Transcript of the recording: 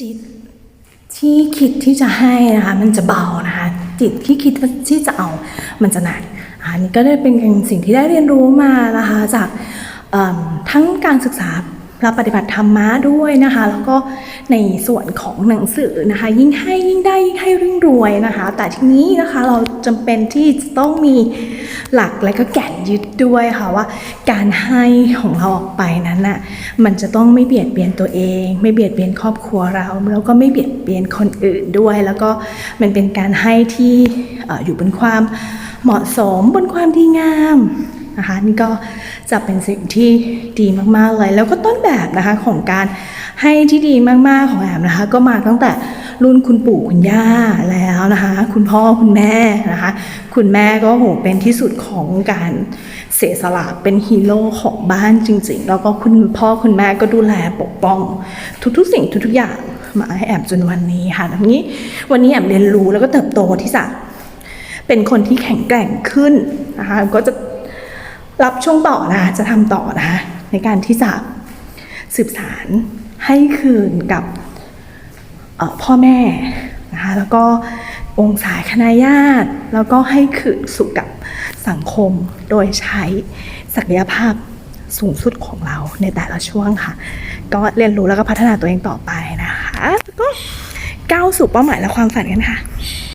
จิตที่คิดที่จะให้นะคะมันจะเบานะคะจิตที่คิดที่จะเอามันจะหนักอันนี้ก็ได้เป็นสิ่งที่ได้เรียนรู้มานะคะจากทั้งการศึกษา เราปฏิบัติธรรมะด้วยนะคะ แล้วก็ในส่วนของหนังสือนะคะ ยิ่งให้ยิ่งได้ยิ่งให้ยิ่งรวยนะคะ แต่ทีนี้นะคะเราจำเป็นที่จะต้องมีหลักและก็แก่นยึดด้วยค่ะว่า การให้ของเราออกไปนั้นน่ะมันจะต้องไม่เบียดเบียนตัวเอง ไม่เบียดเบียนครอบครัวเราแล้วก็ไม่เบียดเบียนคนอื่นด้วย แล้วก็มันเป็นการให้ที่ออยู่บนความเหมาะสมบนความดีงาม นะคะนี่ก็จะเป็นสิ่งที่ดีมากๆเลย แล้วก็ต้นแบบนะคะของการให้ที่ดีมากๆของแอมนะคะ ก็มาตั้งแต่รุ่นคุณปู่คุณย่าแล้วนะคะ คุณพ่อคุณแม่นะคะ คุณแม่ก็โหเป็นที่สุดของการเสียสละเป็นฮีโร่ของบ้านจริง ๆ แล้วก็คุณพ่อคุณแม่ก็ดูแลปกป้อง ทุกๆ สิ่งทุกๆอย่างมาให้แอมจนวันนี้ค่ะทั้งนี้วันนี้แอมเรียนรู้แล้วก็เติบโตที่จะเป็นคนที่แข็งแกร่งขึ้นนะคะก็จะ รับช่วงต่อนะจะทำต่อนะคะในการที่จะสืบสารให้คืนกับพ่อแม่นะคะแล้วก็องค์สายคณะญาติ แล้วก็ให้คืนสู่กับสังคมโดยใช้ศักยภาพสูงสุดของเราในแต่ละช่วงค่ะ ก็เรียนรู้แล้วก็พัฒนาตัวเองต่อไปนะคะแล้วก็ก้าวสู่เป้าหมายและความฝันกันค่ะ